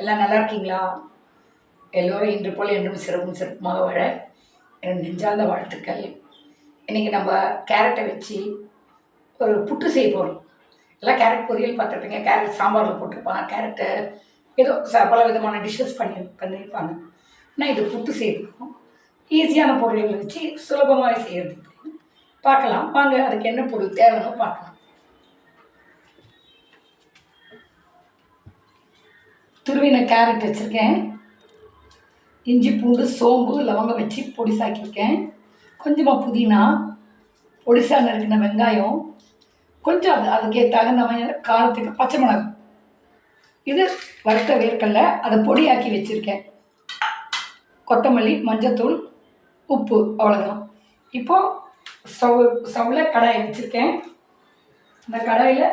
எல்லாம் நல்லா இருக்கீங்களா? எல்லோரும் இன்று போல் என்றும் சிறப்பும் சிறப்புமாக வாழ என் நெஞ்சார்ந்த வாழ்த்துக்கள். இன்றைக்கி நம்ம கேரட்டை வச்சு ஒரு புட்டு செய்ய போகிறோம் எல்லாம் கேரட் பொரியல் பார்த்துருப்பீங்க. கேரட் சாம்பாரில் போட்டிருப்பாங்க. கேரட்டு ஏதோ ச பல விதமான டிஷ்ஷஸ் பண்ணி பண்ணியிருப்பாங்க. ஆனால் இது புட்டு செய்யணும் ஈஸியான பொருள்களை வச்சு சுலபமாக செய்கிறது பார்க்கலாம். வாங்க அதுக்கு என்ன பொருள் தேவைன்னு பார்க்கலாம். துருவின கேரட் வச்சுருக்கேன். இஞ்சி பூண்டு சோம்பு லவங்கம் வச்சு பொடிசாக்கியிருக்கேன். கொஞ்சமாக புதினா பொடிசா நறுக்கின வெங்காயம். கொஞ்சம் அது அதுக்கு தகுந்த மாதிரி காரத்துக்கு பச்சை மிளகாய் இது வறுத்த வேர்க்கடலை அதை பொடியாக்கி வச்சுருக்கேன். கொத்தமல்லி மஞ்சத்தூள் உப்பு அவ்வளோதான் இப்போது ஸ்டவ் ஸ்டவ்வில் கடாயை வச்சுருக்கேன். அந்த கடாயில்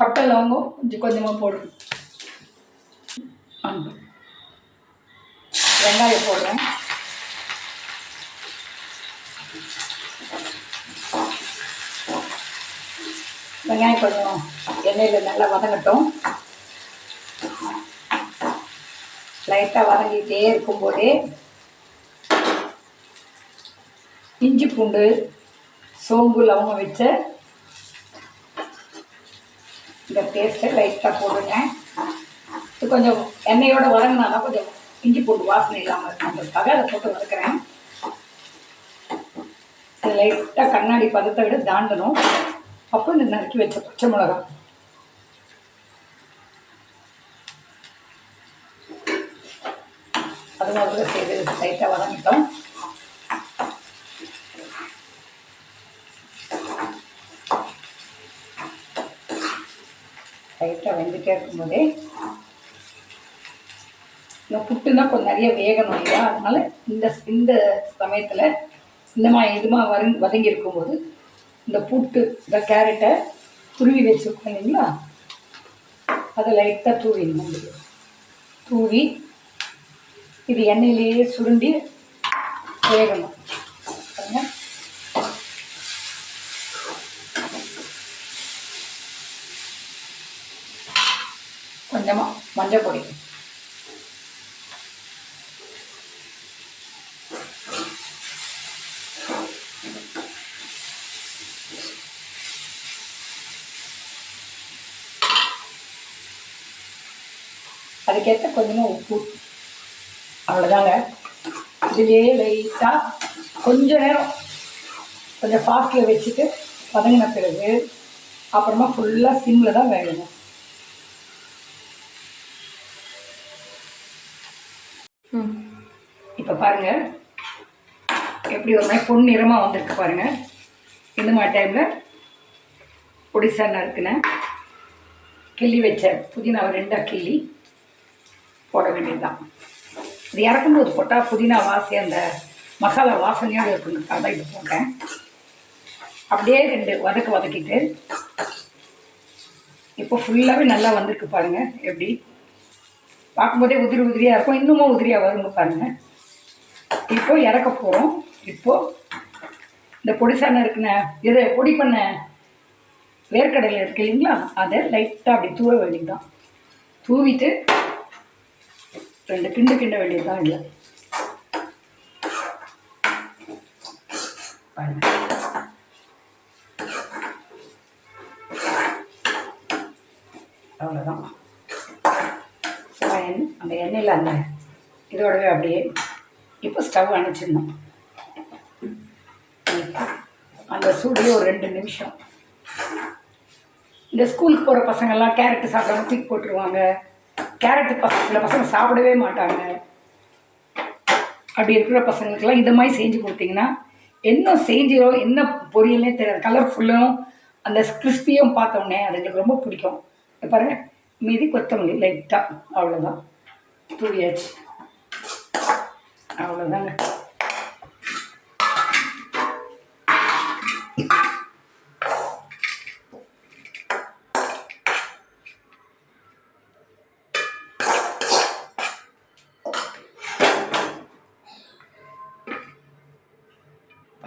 பட்டை லவங்கம் கொஞ்சம் கொஞ்சமாக போடணும். ஆமாம். வெங்காயம் போடுறேன். வெங்காயம் கொஞ்சம் எண்ணெயில் நல்லா வதங்கட்டும். லைட்டாக வதங்கிட்டே இருக்கும்போதே இஞ்சி பூண்டு சோம்பு லவங்கம் வச்ச இந்த பேஸ்ட்டை லைட்டாக போடுங்க. இது கொஞ்சம் எண்ணெயோடு வதங்கினா தான் கொஞ்சம் இஞ்சி பூண்டு வாசனை இல்லாமல் இருக்குன்றதுக்காக அதை போட்டு வதக்குறேன். லைட்டாக கண்ணாடி பதத்தை விட தாண்டணும். அப்போ இந்த நறுக்கி வச்ச பச்சை மிளகா. அது மாதிரி செய்து லைட்டாக வதங்கிட்டோம். லைட்டாக வெந்துட்டே இருக்கும்போதே இந்த புட்டுனா கொஞ்சம் நிறைய வேகணும் இல்லையா அதனால இந்த இந்த சமயத்தில் இந்த மாதிரி இதுமா வரு வதங்கி இருக்கும்போது இந்த புட்டு இந்த கேரட்டை துருவி வச்சுருக்கோம் இல்லைங்களா? அதை லைட்டாக தூவிடணும் தூவி இது எண்ணெயிலேயே சுருண்டி வேகணும். கொஞ்சமாக மஞ்சள் பொடி. அதுக்கேற்ற கொஞ்சமாக உப்பு. அவ்வளோதாங்க இதுலேயே லைட்டாக கொஞ்ச நேரம் கொஞ்சம் ஃபாஸ்ட்டில் வச்சுட்டு வதங்கின பிறகு அப்புறமா ஃபுல்லாக சிம்மில் தான் வேகணும். இப்போ பாருங்க. எப்படி ஒரு மாதிரி பொன் நிறமாக வந்திருக்கு பாருங்க. இந்த மாதிரி டைமில் பொடிசா நறுக்குனேன் கிள்ளி வச்ச புதினாவை ரெண்டாக கிள்ளி போட வேண்டியதுதான். இது இறக்கும்போது போட்டால் புதினா வாசி அந்த மசாலா வாசனையோடு இருக்குங்கிறதுக்காக தான் இது போட்டேன். அப்படியே ரெண்டு வதக்க வதக்கிட்டு இப்போ ஃபுல்லாகவே நல்லா வந்திருக்கு பாருங்கள் எப்படி? பார்க்கும்போதே உதிரி உதிரியாக இருக்கும். இன்னமும் உதிரியாக வருங்க பாருங்கள் இப்போ இறக்க போகிறோம் இப்போது இந்த பொடிசான இருக்குன இது பொடி பண்ண வேர்க்கடலை இருக்கு இல்லைங்களா? அதை லைட்டாக அப்படி தூர வேண்டியதுதான். தூவிட்டு ரெண்டு கிண்டு கிண்ட வேண்டியதுதான் இல்லை அவ்வளோதான் எண் அந்த எண்ணெயில் அந்த இதோடவே அப்படியே இப்போ ஸ்டவ் அணைச்சிடணும் அந்த சூடியே ஒரு ரெண்டு நிமிஷம் இந்த ஸ்கூலுக்கு போகிற பசங்கள்லாம் கேரட்டு சாப்பிடாம தூக்கி போட்டுருவாங்க கேரட்டு பசங்க சில பசங்க சாப்பிடவே மாட்டாங்க. அப்படி இருக்கிற பசங்களுக்கெல்லாம் இந்த மாதிரி செஞ்சு கொடுத்தீங்கன்னா என்ன செஞ்சிடும் என்ன பொரியல்னே தெரியாது. கலர்ஃபுல்லும் அந்த கிறிஸ்பியும் பார்த்தோன்னே அது எங்களுக்கு ரொம்ப பிடிக்கும். பாருங்க. மீதி கொத்தமல்லி லைட்டாக அவ்வளோதான் தூவியாச்சு அவ்வளோதாங்க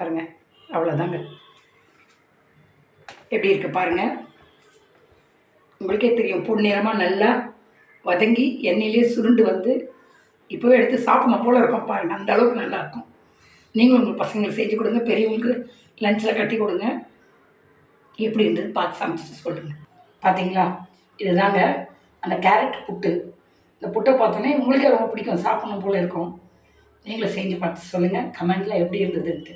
பாருங்கள் அவ்வளோதாங்க எப்படி இருக்குது பாருங்கள் உங்களுக்கே தெரியும் பொன்னிறமாக நல்லா வதங்கி எண்ணெயிலே சுருண்டு வந்து இப்போவே எடுத்து சாப்பிடணும் போல் இருக்கும் பாருங்கள் அந்த அளவுக்கு நல்லாயிருக்கும் நீங்களும் உங்கள் பசங்களுக்கு செஞ்சு கொடுங்க. பெரியவங்களுக்கு லஞ்சில் கட்டி கொடுங்க. எப்படி இருந்தது பார்த்து சமைச்சிட்டு சொல்லுங்கள் பார்த்தீங்களா இதுதாங்க அந்த கேரட் புட்டு. இந்த புட்டை பார்த்தோன்னே உங்களுக்கே ரொம்ப பிடிக்கும். சாப்பிடணும் போல் இருக்கும். நீங்களும் செஞ்சு பார்த்து சொல்லுங்கள் கமெண்டில் எப்படி இருந்ததுன்ட்டு.